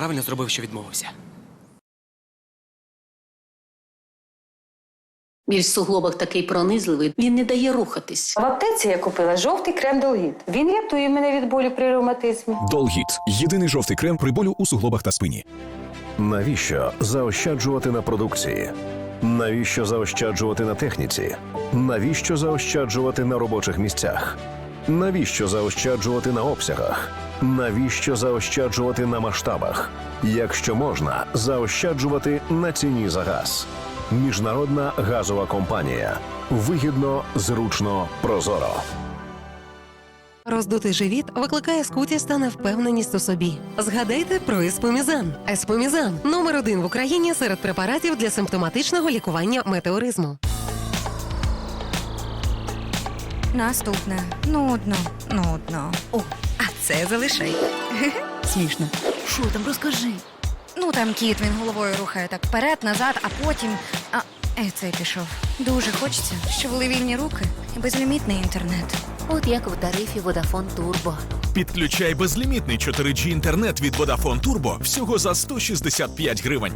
Правильно зробив, що відмовився. Біль в суглобах такий пронизливий, він не дає рухатись. В аптеці я купила жовтий крем Долгіт. Він рятує мене від болю при ревматизмі. Долгіт єдиний жовтий крем при болю у суглобах та спині. Навіщо заощаджувати на продукції? Навіщо заощаджувати на техніці? Навіщо заощаджувати на робочих місцях? Навіщо заощаджувати на обсягах? Навіщо заощаджувати на масштабах? Якщо можна, заощаджувати на ціні за газ. Міжнародна газова компанія. Вигідно, зручно, прозоро. Роздутий живіт викликає скутість та невпевненість у собі. Згадайте про еспомізан. Еспомізан номер один в Україні серед препаратів для симптоматичного лікування метеоризму. Наступне. Нудно, нудно. О, це залишай. Смішно. Що там, розкажи. Ну там кіт, він головою рухає так вперед, назад, а потім. А е, цей пішов. Дуже хочеться, щоб були вільні руки і безлімітний інтернет. От як в тарифі Vodafone Turbo. Підключай безлімітний 4G інтернет від Vodafone Turbo всього за 165 гривень.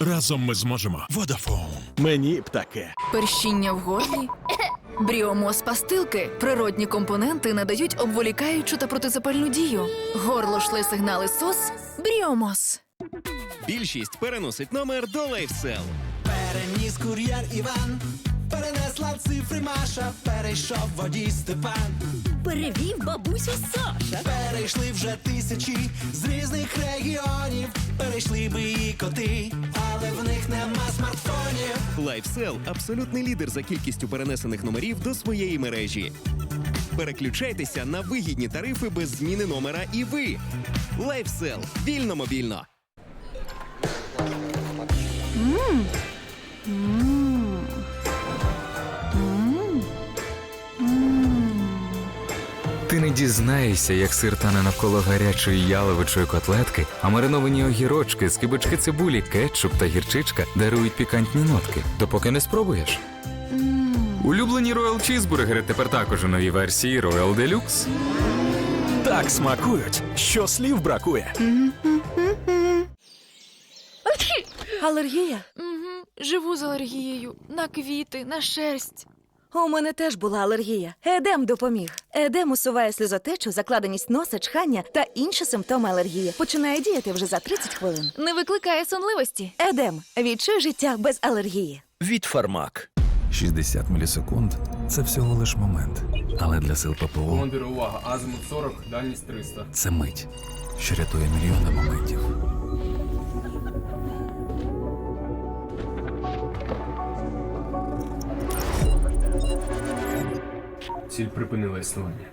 Разом ми зможемо. Vodafone. Мені б таке. Перщіння в горлі. Бріомос пастилки. Природні компоненти надають обволікаючу та протизапальну дію. Горло шле сигнали СОС. Бріомос. Більшість переносить номер до LifeSell. Переніс кур'єр Іван, перенесла цифри Маша, перейшов водій Степан. Перевів бабусю Саша. Перейшли вже тисячі з різних регіонів. Перейшли би і коти, але в них нема смартфонів. LifeSell – абсолютний лідер за кількістю перенесених номерів до своєї мережі. Переключайтеся на вигідні тарифи без зміни номера і ви. LifeSell. Вільно мобільно. Ти не дізнаєшся, як сир тане навколо гарячої яловичої котлетки, а мариновані огірочки, скибочки цибулі, кетчуп та гірчичка дарують пікантні нотки, допоки не спробуєш. Улюблені Royal чізбургери тепер також у новій версії Royal Deluxe. Так смакують, що слів бракує. Алергія? Живу з алергією. На квіти, на шерсть. У мене теж була алергія. Едем допоміг. Едем усуває сльозотечу, закладеність носа, чхання та інші симптоми алергії. Починає діяти вже за 30 хвилин. Не викликає сонливості. Едем. Відчуй життя без алергії. Від Фармак. 60 мілісекунд це всього лиш момент. Але для сил ППО Командир, увага, азимут 40, дальність 300. це мить, що рятує мільйони моментів. Ціль припинила існування.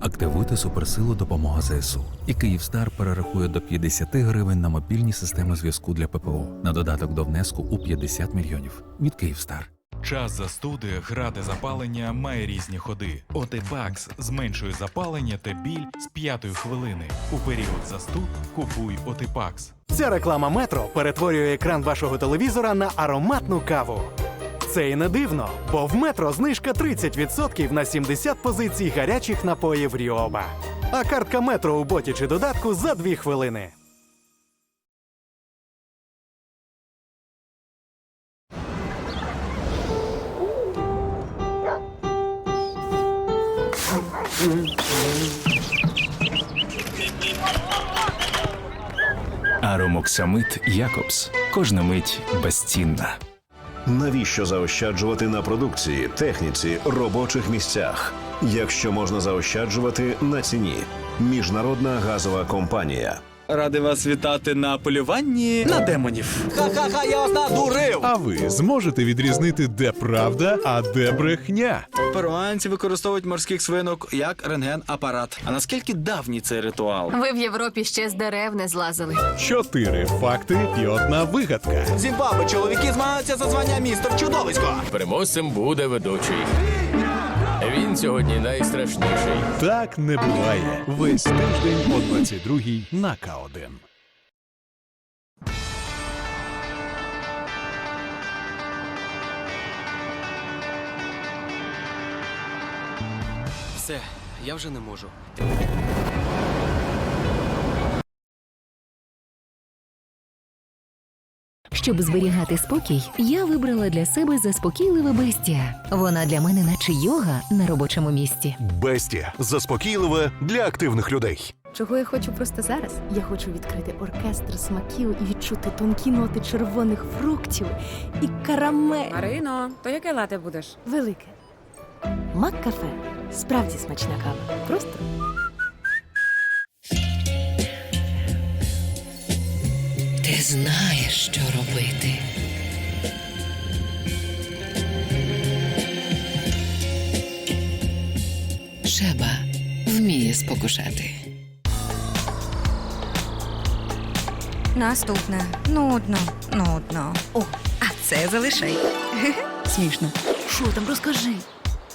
Активуйте суперсилу допомога ЗСУ. І Київстар перерахує до 50 гривень на мобільні системи зв'язку для ППО на додаток до внеску у 50 мільйонів від Київстар. Час застуди, гради запалення має різні ходи. Отепакс зменшує запалення та біль з п'ятої хвилини. У період застуд купуй Отепакс. Ця реклама метро перетворює екран вашого телевізора на ароматну каву. Це і не дивно, бо в метро знижка 30% на 70 позицій гарячих напоїв Ріоба. А картка метро у боті чи додатку за 2 хвилини. Аромоксамит Якобс. Кожна мить безцінна. Навіщо заощаджувати на продукції, техніці, робочих місцях? Якщо можна заощаджувати на ціні. Міжнародна газова компанія. Ради вас вітати на полюванні на демонів. Ха-ха-ха, я вас надурив! А ви зможете відрізнити, де правда, а де брехня? Перуанці використовують морських свинок як рентген-апарат. А наскільки давній цей ритуал? Ви в Європі ще з дерев не злазили. Чотири факти і одна вигадка. Зімбабве чоловіки змагаються за звання містер чудовисько. Переможцем буде ведучий. Він сьогодні найстрашніший. Так не буває. Весь тиждень о 22-й на К1. Все, я вже не можу. Щоб зберігати спокій, я вибрала для себе заспокійливе бестія. Вона для мене, наче йога на робочому місці. Бестія заспокійливе для активних людей. Чого я хочу просто зараз? Я хочу відкрити оркестр смаків і відчути тонкі ноти червоних фруктів і карамель. Марино, то яке лате будеш? Велике. Мак кафе. Справді смачна кава. Просто Ти знаєш, що робити. Шеба вміє спокушати. Наступне. Нудно, нудно. О, а це залишай. Смішно. Що там, розкажи.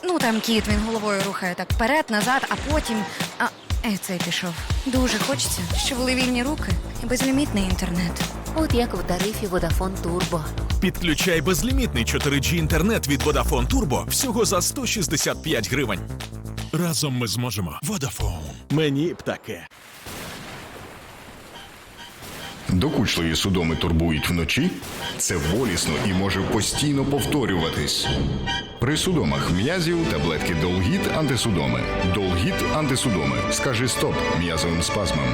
Ну там кіт, він головою рухає так вперед, назад, а потім. А е, цей пішов. Дуже хочеться, щоб були вільні руки і безлімітний інтернет. От як в тарифі Vodafone Turbo. Підключай безлімітний 4G інтернет від Vodafone Turbo всього за 165 гривень. Разом ми зможемо. Vodafone. Мені б таке. Докучливі судоми турбують вночі. Це болісно і може постійно повторюватись. При судомах м'язів таблетки Долгіт антисудоми. Долгіт антисудоми. Скажи стоп м'язовим спазмам.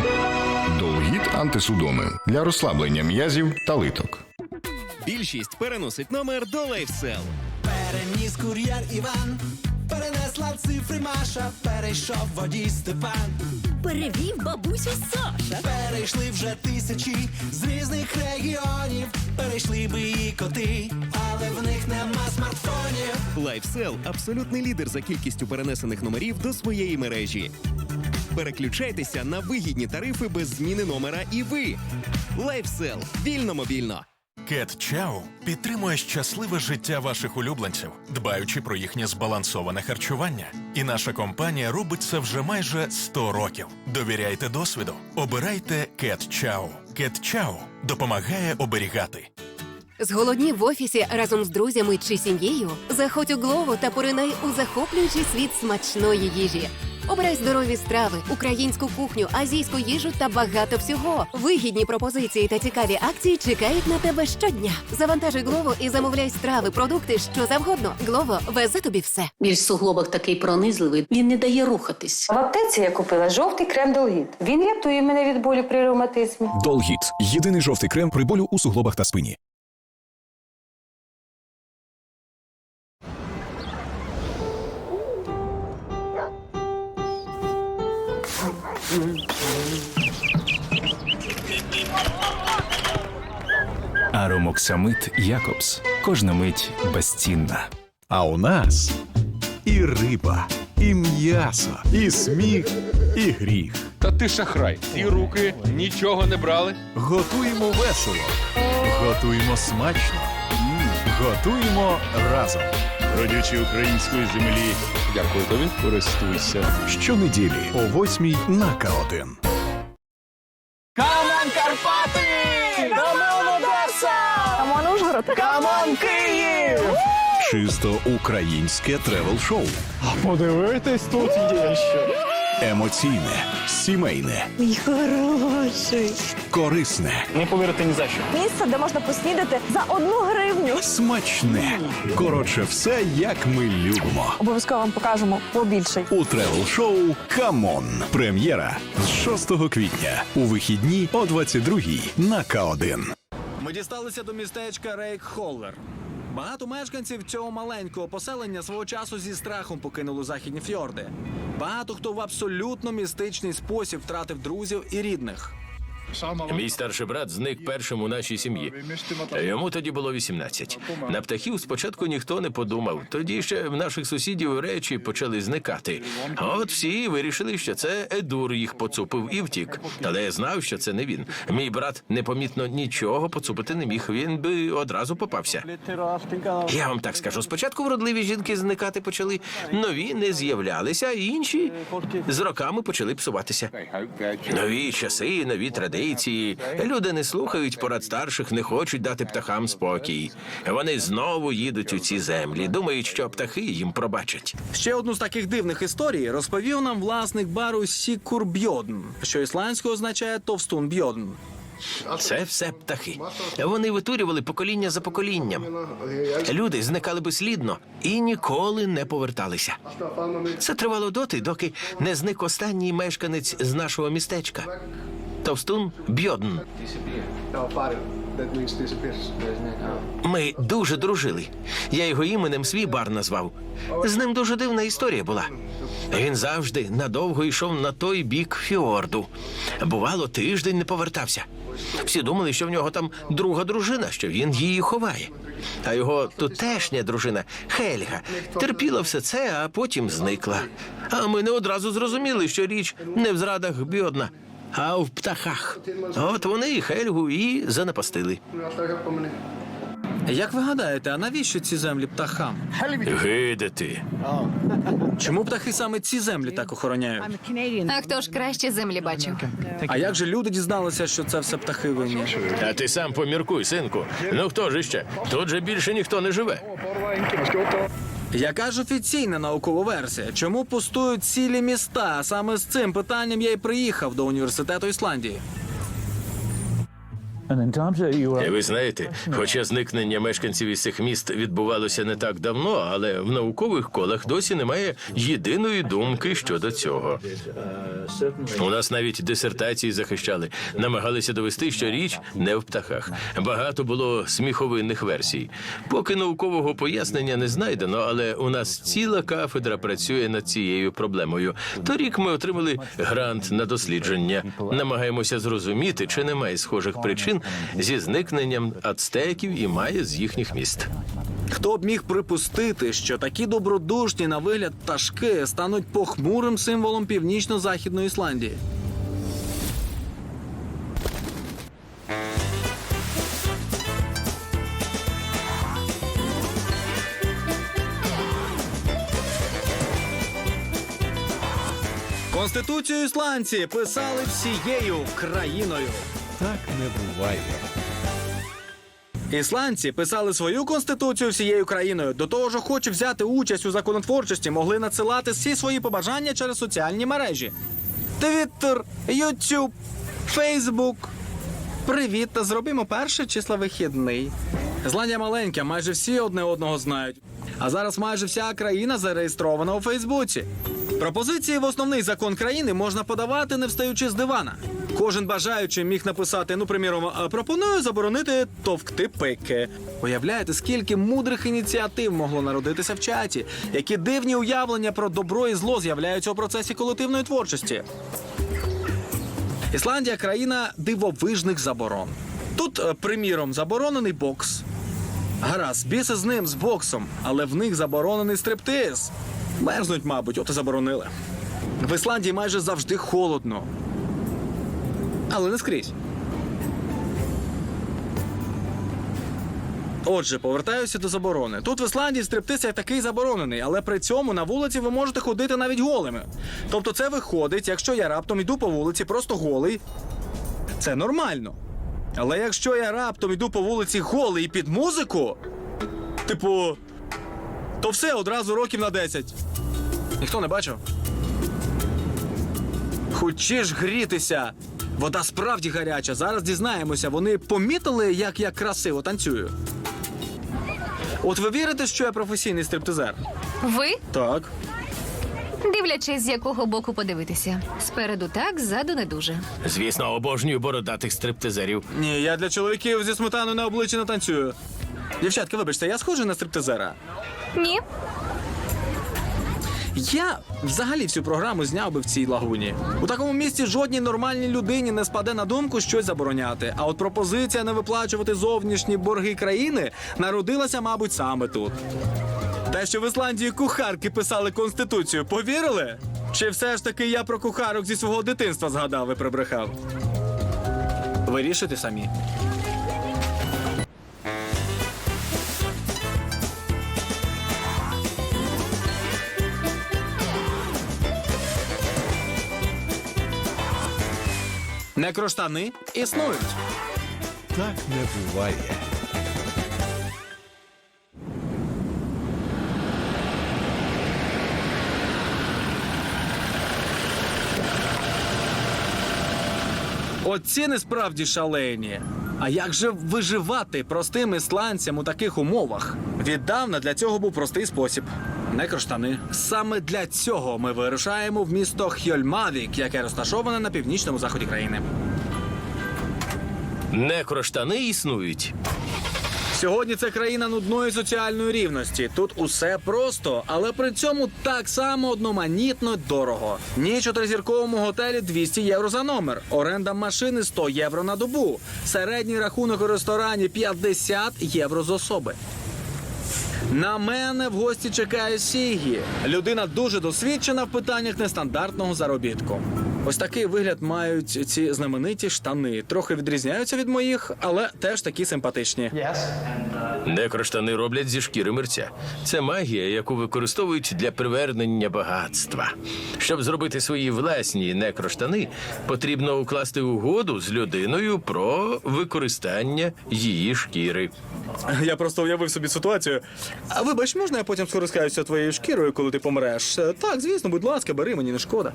Долгіт антисудоми для розслаблення м'язів та литок. Більшість переносить номер до LifeSell. Переніс кур'єр Іван, перенесла цифри Маша, перейшов водій Степан. Перевів бабусю Саша. Перейшли вже тисячі з різних регіонів. Перейшли би і коти, але в них нема смартфонів. LifeSell – абсолютний лідер за кількістю перенесених номерів до своєї мережі. Переключайтеся на вигідні тарифи без зміни номера і ви. LifeSell. Вільно мобільно. Кет Чау підтримує щасливе життя ваших улюбленців, дбаючи про їхнє збалансоване харчування. І наша компанія робить це вже майже 100 років. Довіряйте досвіду. Обирайте Кет Чау. Кет Чау допомагає оберігати. Зголоднів в офісі разом з друзями чи сім'єю. Заходь у Глово та поринай у захоплюючий світ смачної їжі. Обирай здорові страви, українську кухню, азійську їжу та багато всього. Вигідні пропозиції та цікаві акції чекають на тебе щодня. Завантажуй Глово і замовляй страви, продукти, що завгодно. Глово везе тобі все. Біль в суглобах такий пронизливий, він не дає рухатись. В аптеці я купила жовтий крем Долгіт. Він рятує мене від болю при ревматизмі. Долгіт єдиний жовтий крем при болю у суглобах та спині. Аромоксамит Якобс. Кожна мить безцінна. А у нас і риба, і м'ясо, і сміх, і гріх. Та ти шахрай. І руки нічого не брали. Готуємо весело. Готуємо смачно. Готуємо разом. Родючі української землі. Дякую тобі. Користуйся. Щонеділі о восьмій на К1. Камон Карпати! Камон Одеса! Камон Ужгород. Камон Київ! Чисто українське тревел-шоу. А Подивитись тут є що. Емоційне, сімейне, Мій хороший. корисне, Не повірите ні за що. Місце, де можна поснідати за одну гривню. смачне. Коротше, все як ми любимо. Обов'язково вам покажемо побільше. У тревел-шоу Камон. Прем'єра з 6 квітня у вихідні о 22 на К1. Ми дісталися до містечка Рейк Холлер. Багато мешканців цього маленького поселення свого часу зі страхом покинули західні фьорди. Багато хто в абсолютно містичний спосіб втратив друзів і рідних. Мій старший брат зник першим у нашій сім'ї. Йому тоді було 18. На птахів спочатку ніхто не подумав. Тоді ще в наших сусідів речі почали зникати. От всі вирішили, що це Едур їх поцупив і втік. Але я знав, що це не він. Мій брат непомітно нічого поцупити не міг. Він би одразу попався. Я вам так скажу. Спочатку вродливі жінки зникати почали, нові не з'являлися, інші з роками почали псуватися. Нові часи, нові традиції. Люди не слухають порад старших, не хочуть дати птахам спокій. Вони знову їдуть у ці землі, думають, що птахи їм пробачать. Ще одну з таких дивних історій розповів нам власник бару Сікур Бьодн, що ісландською означає товстун Бьодн. Це все птахи. Вони витурювали покоління за поколінням. Люди зникали безслідно і ніколи не поверталися. Це тривало доти, доки не зник останній мешканець з нашого містечка. Товстун Бьодн. Ми дуже дружили. Я його іменем свій бар назвав. З ним дуже дивна історія була. Він завжди надовго йшов на той бік фіорду. Бувало, тиждень не повертався. Всі думали, що в нього там друга дружина, що він її ховає. А його тутешня дружина Хельга терпіла все це, а потім зникла. А ми не одразу зрозуміли, що річ не в зрадах Бьодна, а в птахах. От вони і Хельгу і занапастили. Як ви гадаєте, а навіщо ці землі птахам? Гидати. Чому птахи саме ці землі так охороняють? А хто ж краще землі бачив? А як же люди дізналися, що це все птахи винні? А ти сам поміркуй, синку. Ну хто ж іще? Тут же більше ніхто не живе. Яка ж офіційна наукова версія? Чому пустують цілі міста? Саме з цим питанням я й приїхав до університету Ісландії. Ви знаєте, хоча зникнення мешканців із цих міст відбувалося не так давно, але в наукових колах досі немає єдиної думки щодо цього. У нас навіть дисертації захищали, намагалися довести, що річ не в птахах. Багато було сміховинних версій. Поки наукового пояснення не знайдено, але у нас ціла кафедра працює над цією проблемою. Торік ми отримали грант на дослідження. Намагаємося зрозуміти, чи немає схожих причин зі зникненням ацтеків і має з їхніх міст. Хто б міг припустити, що такі добродушні на вигляд пташки стануть похмурим символом північно-західної Ісландії? Конституцію ісландці писали всією країною. Так не буває. Ісландці писали свою конституцію всією країною. До того ж, охочі взяти участь у законотворчості могли надсилати всі свої побажання через соціальні мережі: Твіттер, Ютуб, Фейсбук. Привіт, та зробимо перше числа вихідний. Зландія маленька, майже всі одне одного знають. А зараз майже вся країна зареєстрована у Фейсбуці. Пропозиції в основний закон країни можна подавати, не встаючи з дивана. Кожен бажаючий міг написати, ну, приміром, пропоную заборонити товкти пики. Уявляєте, скільки мудрих ініціатив могло народитися в чаті, які дивні уявлення про добро і зло з'являються у процесі колективної творчості. Ісландія країна дивовижних заборон. Тут, е, приміром, заборонений бокс. Гаразд, біси з ним з боксом, але в них заборонений стриптиз. Мерзнуть, мабуть, от і заборонили. В Ісландії майже завжди холодно. Але не скрізь. Отже, повертаюся до заборони. Тут в Ісландії стриптиз як такий заборонений, але при цьому на вулиці ви можете ходити навіть голими. Тобто, це виходить, якщо я раптом йду по вулиці просто голий, це нормально. Але якщо я раптом йду по вулиці голий під музику, типу, то все одразу років на 10. Ніхто не бачив? Хочеш грітися. Вода справді гаряча. Зараз дізнаємося. Вони помітили, як я красиво танцюю. От ви вірите, що я професійний стриптизер? Ви? Так. Дивлячись, з якого боку подивитися. Спереду так, ззаду не дуже. Звісно, обожнюю бородатих стриптизерів. Ні, я для чоловіків зі сметаною на обличчі не танцюю. Дівчатки, вибачте, я схожий на стриптизера. Ні. Я взагалі всю програму зняв би в цій лагуні. У такому місці жодній нормальній людині не спаде на думку щось забороняти. А от пропозиція не виплачувати зовнішні борги країни народилася, мабуть, саме тут. Те, що в Ісландії кухарки писали конституцію, повірили? Чи все ж таки я про кухарок зі свого дитинства згадав і прибрехав? Вирішуйте самі. Некроштани існують. Так не буває. От ціни справді шалені. А як же виживати простим ісландцям у таких умовах? Віддавна для цього був простий спосіб. Некроштани. Саме для цього ми вирушаємо в місто Хьольмавік, яке розташоване на північному заході країни. Некроштани існують. Сьогодні це країна нудної соціальної рівності. Тут усе просто, але при цьому так само одноманітно дорого. Ніч у тризірковому готелі 200 євро за номер. Оренда машини 100 євро на добу. Середній рахунок у ресторані 50 євро з особи. На мене в гості чекає Сігі. Людина дуже досвідчена в питаннях нестандартного заробітку. Ось такий вигляд мають ці знамениті штани. Трохи відрізняються від моїх, але теж такі симпатичні. Некроштани роблять зі шкіри мерця. Це магія, яку використовують для привернення багатства. Щоб зробити свої власні некроштани, потрібно укласти угоду з людиною про використання її шкіри. Я просто уявив собі ситуацію. А вибач, можна я потім скористаюся твоєю шкірою, коли ти помреш? Е, Так, звісно, будь ласка, бери, мені не шкода.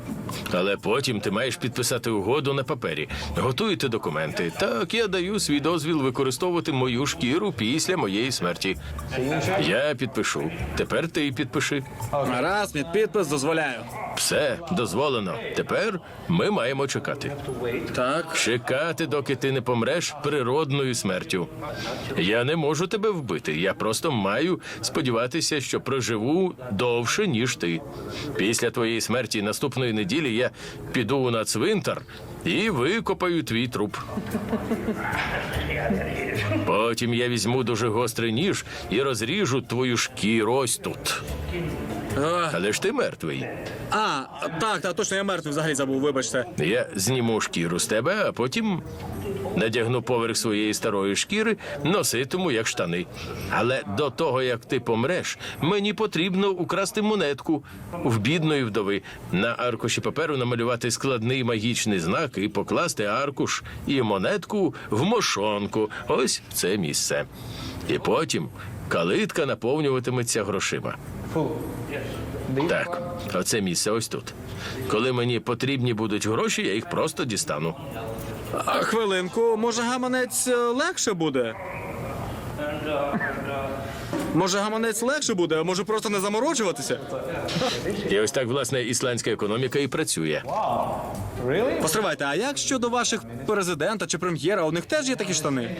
Але потім ти маєш підписати угоду на папері. Готуєте документи. Так, я даю свій дозвіл використовувати мою шкіру після моєї смерті. Я підпишу. Тепер ти підпиши. Раз, мій підпис дозволяю. Все дозволено. Тепер ми маємо чекати. Так. Чекати, доки ти не помреш природною смертю. Я не можу тебе вбити. Я просто маю сподіватися, що проживу довше, ніж ти. Після твоєї смерті наступної неділі я піду на цвинтар і викопаю твій труп. Потім я візьму дуже гострий ніж і розріжу твою шкіру ось тут. Але ж ти мертвий. А, так, так, точно, я мертвий взагалі забув, вибачте. Я зніму шкіру з тебе, а потім надягну поверх своєї старої шкіри, носитиму як штани. Але до того, як ти помреш, мені потрібно украсти монетку в бідної вдови. На аркуші паперу намалювати складний магічний знак і покласти аркуш і монетку в мошонку. Ось це місце. І потім калитка наповнюватиметься грошима. Так, оце місце ось тут. Коли мені потрібні будуть гроші, я їх просто дістану. Хвилинку, може гаманець е, легше буде? Може, гаманець легше буде, а може просто не заморочуватися? І ось так, власне, ісландська економіка і працює. Постривайте, а як щодо ваших президента чи прем'єра, у них теж є такі штани?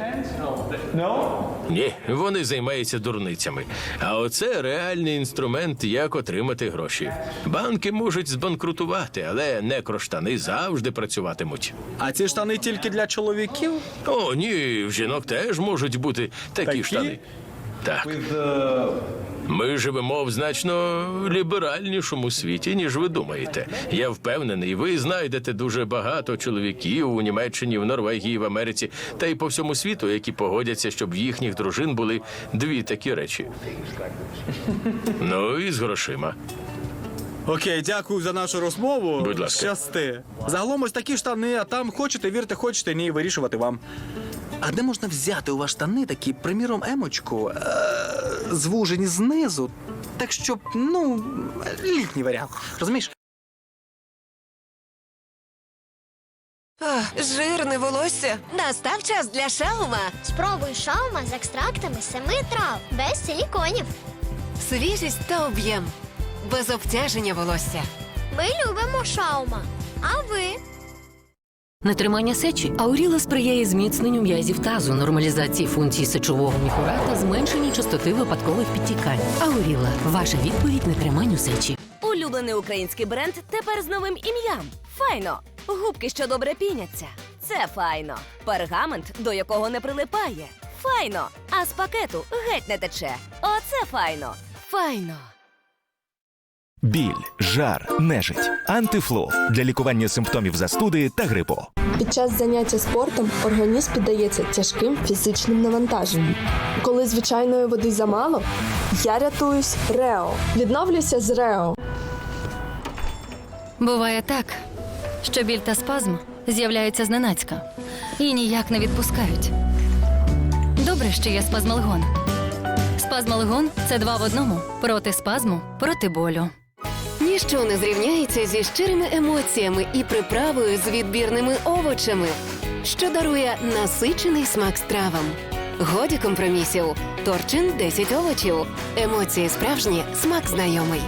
Ні, вони займаються дурницями. А оце реальний інструмент, як отримати гроші. Банки можуть збанкрутувати, але некроштани завжди працюватимуть. А ці штани тільки для чоловіків? О, ні, в жінок теж можуть бути такі, Такі? штани. Так. Ми живемо в значно ліберальнішому світі, ніж ви думаєте. Я впевнений, ви знайдете дуже багато чоловіків у Німеччині, в Норвегії, в Америці та й по всьому світу, які погодяться, щоб в їхніх дружин були дві такі речі. Ну і з грошима. Окей, дякую за нашу розмову. Будь ласка. Щасти. Загалом ось такі штани, а там хочете вірте, хочете, ні, вирішувати вам. А де можна взяти у вас штани такі, приміром, емочку, е- звужені знизу, так щоб, ну, літній варіант. Розумієш? Жирне волосся. Настав час для шаума. Спробуй шаума з екстрактами семи трав, без силіконів. Свіжість та об'єм. Без обтяження волосся. Ми любимо шаума. А ви? Нетримання сечі Ауріла сприяє зміцненню м'язів тазу, нормалізації функцій сечового міхура та зменшенню частоти випадкових підтікань. Ауріла ваша відповідь нетриманню сечі. Улюблений український бренд тепер з новим ім'ям. Файно. Губки, що добре піняться. Це файно. Пергамент, до якого не прилипає. Файно. А з пакету геть не тече. Оце файно. Файно. Біль, жар, нежить, антифлу для лікування симптомів застуди та грипу. Під час заняття спортом організм піддається тяжким фізичним навантаженням. Коли звичайної води замало, я рятуюсь Рео. Відновлюся з Рео. Буває так, що біль та спазм з'являються зненацька і ніяк не відпускають. Добре, що є спазмалгон. Спазмалгон це два в одному проти спазму, проти болю. Ніщо не зрівняється зі щирими емоціями і приправою з відбірними овочами. що дарує насичений смак стравам. Годі компромісів. Торчин 10 овочів. Емоції справжні, смак знайомий.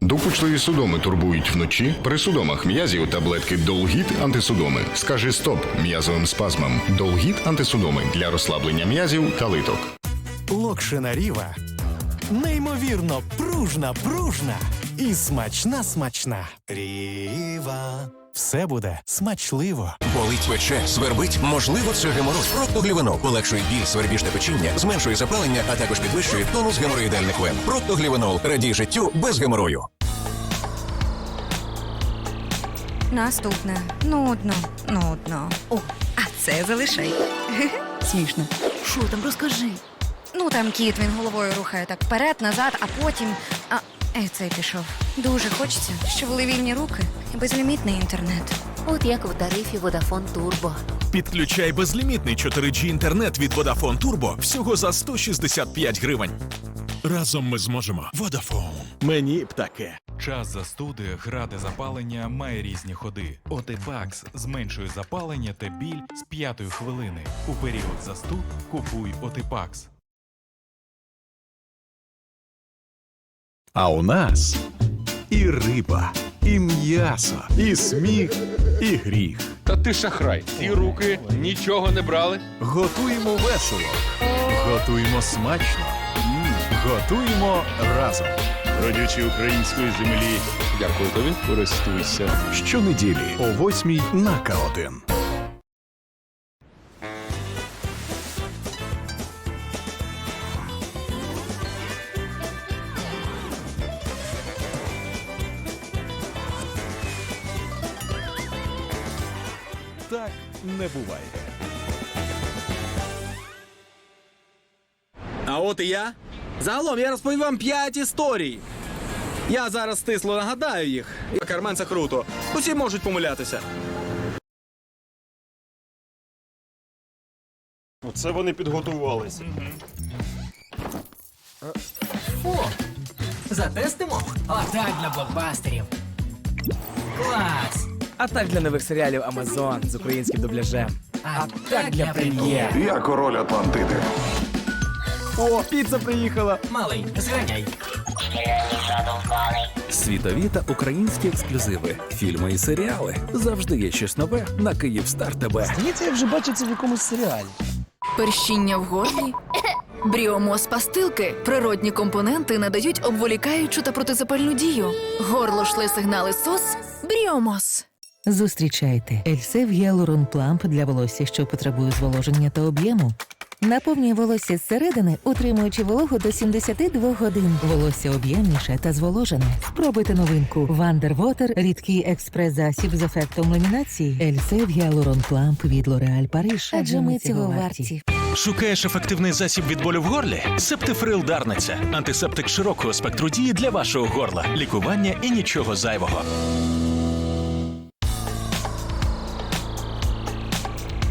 Докучливі судоми турбують вночі. При судомах м'язів таблетки Долгіт антисудоми. Скажи стоп м'язовим спазмам. Долгіт антисудоми для розслаблення м'язів та литок. Локшина Ріва. Неймовірно пружна, пружна і смачна, смачна. Ріва. Все буде смачливо. Болить пече, свербить, можливо, це геморроз. Проктоглівенол полегшує біль, свербіжне печіння, зменшує запалення, а також підвищує тонус геморроїдальних вен. Проктоглівенол радій життю без геморою. Наступне. Нудно, нудно. О, а це залишай. Смішно. Що там, розкажи. Ну там кіт, він головою рухає так вперед, назад, а потім. А е, цей пішов. Дуже хочеться, щоб були вільні руки і безлімітний інтернет. От як в тарифі Vodafone Turbo. Підключай безлімітний 4G інтернет від Vodafone Turbo всього за 165 гривень. Разом ми зможемо. Vodafone. Мені б таке. Час застуди, гради запалення має різні ходи. Отипакс зменшує запалення та біль з п'ятої хвилини. У період застуд купуй Отипакс. А у нас і риба, і м'ясо, і сміх, і гріх. Та ти шахрай, ці руки нічого не брали. Готуємо весело, готуємо смачно, М, готуємо разом. Родючі української землі. Дякую тобі. Користуйся щонеділі о 8 на К1. Так не буває. А от і я. Загалом я розповів вам 5 історій. Я зараз стисло нагадаю їх. Кармен це круто. Усі можуть помилятися. Оце вони підготувалися. О, затестимо? Отак для блокбастерів. Клас! А так для нових серіалів Amazon з українським дубляжем. А так для прем'єр. Я король Атлантиди. О, піца приїхала. Малий, зганяй. Світові та українські ексклюзиви, фільми і серіали. Завжди є щось нове на Київстар ТБ. Здається, я вже бачив це в якомусь серіалі. Перщіння в горлі. Бріомос пастилки. Природні компоненти надають обволікаючу та протизапальну дію. Горло шле сигнали СОС. Бріомос. Зустрічайте Ельсев Гіалурон Пламп для волосся, що потребує зволоження та об'єму. Наповнює волосся зсередини, утримуючи вологу до 72 годин. Волосся об'ємніше та зволожене. Спробуйте новинку Вандер Вотер, рідкий експрес-засіб з ефектом ламінації. Ельсев Гіалурон Пламп від Лореаль Париж. Адже ми цього варті. Шукаєш ефективний засіб від болю в горлі? Септифрил Дарниця. Антисептик широкого спектру дії для вашого горла. Лікування і нічого зайвого.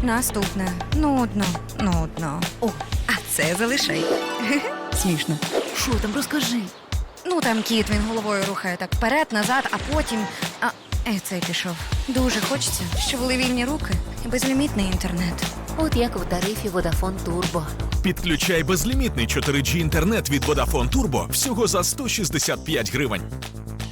Наступне. Нудно, нудно. О, а це залишай. Смішно. Що там, розкажи. Ну там кіт, він головою рухає так вперед, назад, а потім. А е, цей пішов. Дуже хочеться, щоб були вільні руки і безлімітний інтернет. От як в тарифі Vodafone Turbo. Підключай безлімітний 4G інтернет від Vodafone Turbo всього за 165 гривень.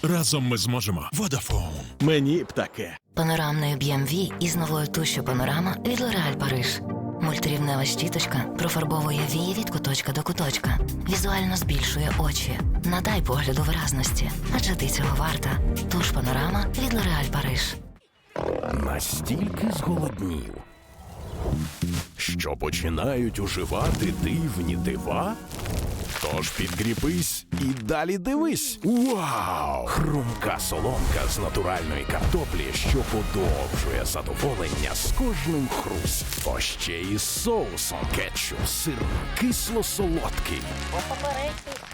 Разом ми зможемо. Vodafone. Мені б таке. Панорамний об'єм вій із новою тушю панорама від L'Oréal Париж. Мультирівнева щіточка профарбовує вії від куточка до куточка. Візуально збільшує очі. Надай погляду виразності. Адже ти цього варта. Туш панорама від L'Oréal Париж. Настільки зголоднів, що починають уживати дивні дива. Тож підкріпись і далі дивись. Вау! Хрумка соломка з натуральної картоплі, що подовжує задоволення з кожним хрустом. О ще із соусом кетчуп, сир кисло-солодкий.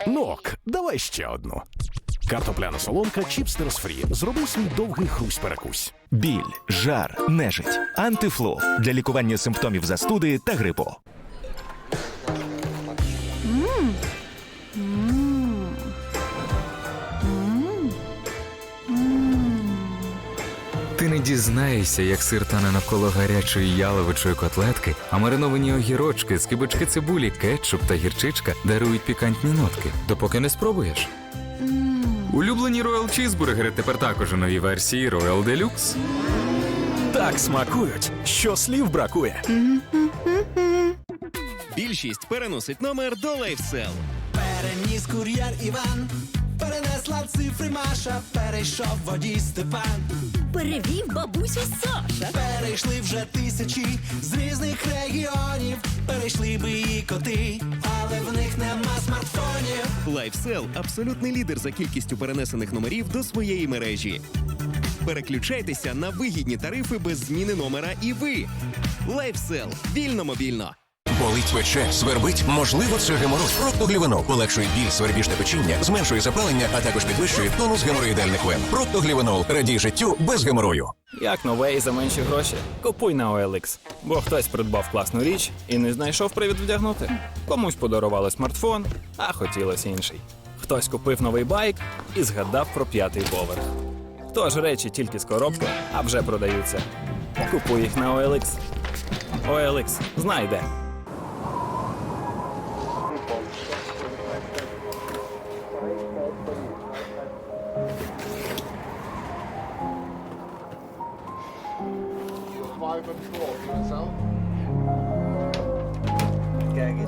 Нок, давай ще одну. Картопляна соломка Чіпстерс Фрі. Зроби свій довгий хрусь перекусь. Біль, жар, нежить, антифло для лікування симптомів застуди та грипу. Мм. Мм. Мм. Мм. Ти не дізнаєшся, як сир тане навколо гарячої яловичої котлетки, а мариновані огірочки, скибочки цибулі, кетчуп та гірчичка дарують пікантні нотки, допоки не спробуєш. Улюблені Royal Cheeseburger тепер також у новій версії Royal Deluxe. Так смакують, що слів бракує. Більшість переносить номер до LifeSell. Переніс кур'єр Іван, перенесла цифри Маша, перейшов водій Степан. Перевів бабусю Саша. Перейшли вже тисячі з різних регіонів. Перейшли би і коти, але в них нема смартфонів. LifeSell – абсолютний лідер за кількістю перенесених номерів до своєї мережі. Переключайтеся на вигідні тарифи без зміни номера і ви. LifeSell. Вільно мобільно. Болить пече, свербить, можливо, це геморой. Проктоглівенол полегшує біль, свербіжне печіння, зменшує запалення, а також підвищує тонус геморроїдальних вен. Проктоглівенол радій життю без геморою. Як нове і за менші гроші? Купуй на OLX. Бо хтось придбав класну річ і не знайшов привід вдягнути. Комусь подарували смартфон, а хотілося інший. Хтось купив новий байк і згадав про п'ятий поверх. Тож речі тільки з коробки, а вже продаються. Купуй їх на OLX. OLX знайде.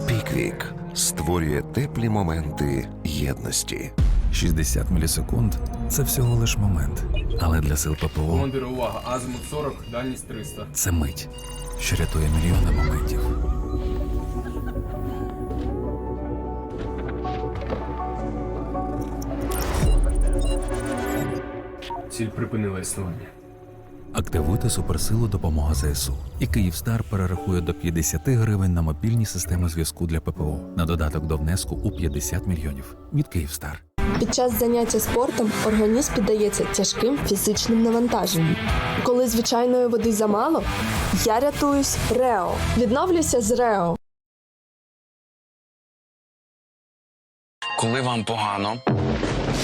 Піквік створює теплі моменти єдності. 60 мілісекунд це всього лиш момент. Але для сил ППО Командир, увага, азимут 40, дальність 300. це мить, що рятує мільйони моментів. Ціль припинила існування. Активуйте суперсилу допомога ЗСУ. І Київстар перерахує до 50 гривень на мобільні системи зв'язку для ППО на додаток до внеску у 50 мільйонів від Київстар. Під час заняття спортом організм піддається тяжким фізичним навантаженням. Коли звичайної води замало, я рятуюсь Рео. Відновлюся з Рео. Коли вам погано,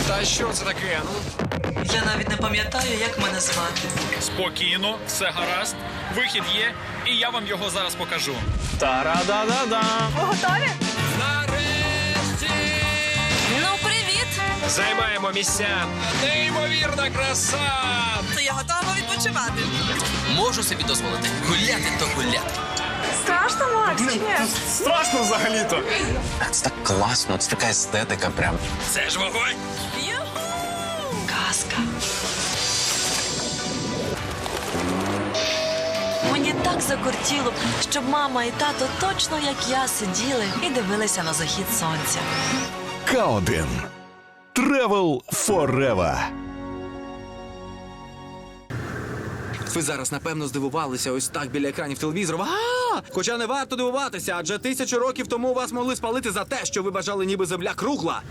Та що це таке? Ну Я навіть не пам'ятаю, як мене звати. спокійно, все гаразд. Вихід є, і я вам його зараз покажу. Та-ра-да-да-да! Ви готові? Нарешті! Ну, привіт! Займаємо місця. Неймовірна краса! То я готова відпочивати. Можу собі дозволити. Гуляти то гуляти. Страшно, Макс, чи ні? Страшно взагалі-то. це так класно, це така естетика прям. Це ж вогонь. Казка. Мені так закортіло, щоб мама і тато точно як я сиділи і дивилися на захід сонця. К1. Travel Forever. Ви зараз напевно здивувалися ось так біля екранів телевізору. А! Хоча не варто дивуватися, адже тисячу років тому вас могли спалити за те, що ви бажали ніби земля кругла.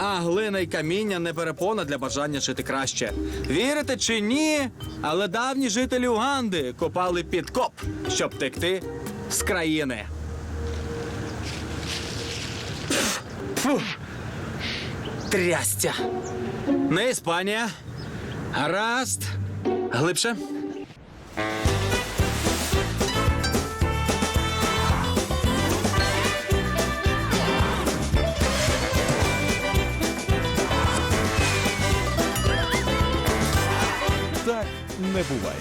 А глина й каміння не перепона для бажання жити краще. Вірите чи ні? Але давні жителі Уганди копали підкоп, щоб текти з країни. Фу. Трястя. Не Іспанія. Гаразд. Глибше. Не буває.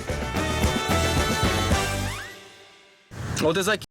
От і